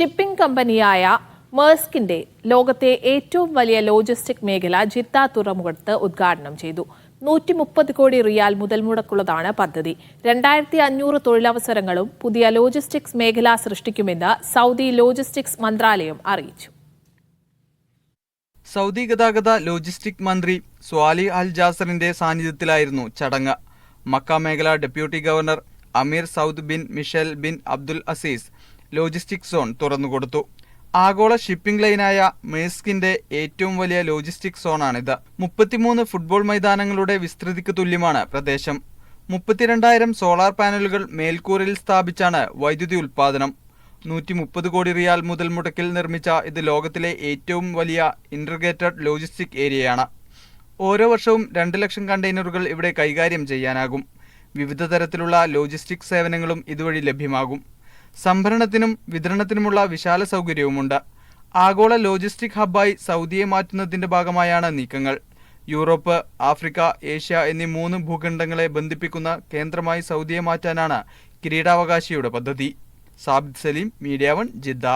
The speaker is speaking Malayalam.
ഷിപ്പിംഗ് കമ്പനിയായ മേഴ്സ്കിന്റെ ലോകത്തെ ഏറ്റവും വലിയ ലോജിസ്റ്റിക് മേഖല ജിദ്ദ തുറമുഖത്ത് ഉദ്ഘാടനം ചെയ്തു. നൂറ്റി മുപ്പത് കോടി റിയാൽ മുതൽ മുടക്കുള്ളതാണ് പദ്ധതി. രണ്ടായിരത്തി അഞ്ഞൂറ് തൊഴിലവസരങ്ങളും പുതിയ ലോജിസ്റ്റിക്സ് മേഖല സൃഷ്ടിക്കുമെന്ന് സൗദി ലോജിസ്റ്റിക്സ് മന്ത്രാലയം അറിയിച്ചു. സൗദി ഗതാഗത ലോജിസ്റ്റിക് മന്ത്രി സ്വാലി അൽ ജാസറിന്റെ സാന്നിധ്യത്തിലായിരുന്നു ചടങ്ങ്. മക്ക മേഖല deputy governor Amir Saud bin Mishal bin Abdul Aziz logistic zone തുറന്നുകൊടുത്തു ആഗോള ഷിപ്പിംഗ് ലൈനായ മേസ്കിന്റെ ഏറ്റവും വലിയ ലോജിസ്റ്റിക് സോണാണിത്. മുപ്പത്തിമൂന്ന് ഫുട്ബോൾ മൈതാനങ്ങളുടെ വിസ്തൃതിക്ക് തുല്യമാണ് പ്രദേശം. മുപ്പത്തിരണ്ടായിരം സോളാർ പാനലുകൾ മേൽക്കൂരയിൽ സ്ഥാപിച്ചാണ് വൈദ്യുതി ഉൽപ്പാദനം. നൂറ്റി മുപ്പത് കോടി റിയാൽ മുതൽ മുടക്കിൽ നിർമ്മിച്ച ഇത് ലോകത്തിലെ ഏറ്റവും വലിയ ഇന്റർഗ്രേറ്റഡ് ലോജിസ്റ്റിക് ഏരിയയാണ്. ഓരോ വർഷവും രണ്ട് ലക്ഷം കണ്ടെയ്നറുകൾ ഇവിടെ കൈകാര്യം ചെയ്യാനാകും. വിവിധ തരത്തിലുള്ള ലോജിസ്റ്റിക് സേവനങ്ങളും ഇതുവഴി ലഭ്യമാകും. സംഭരണത്തിനും വിതരണത്തിനുമുള്ള വിശാല സൗകര്യവുമുണ്ട്. ആഗോള ലോജിസ്റ്റിക് ഹബ്ബായി സൗദിയെ മാറ്റുന്നതിന്റെ ഭാഗമായാണ് നീക്കങ്ങൾ. യൂറോപ്പ് ആഫ്രിക്ക ഏഷ്യ എന്നീ മൂന്ന് ഭൂഖണ്ഡങ്ങളെ ബന്ധിപ്പിക്കുന്ന കേന്ദ്രമായി സൗദിയെ മാറ്റാനാണ് കിരീടാവകാശിയുടെ പദ്ധതി. Sabid Saleem Media One Jeddah.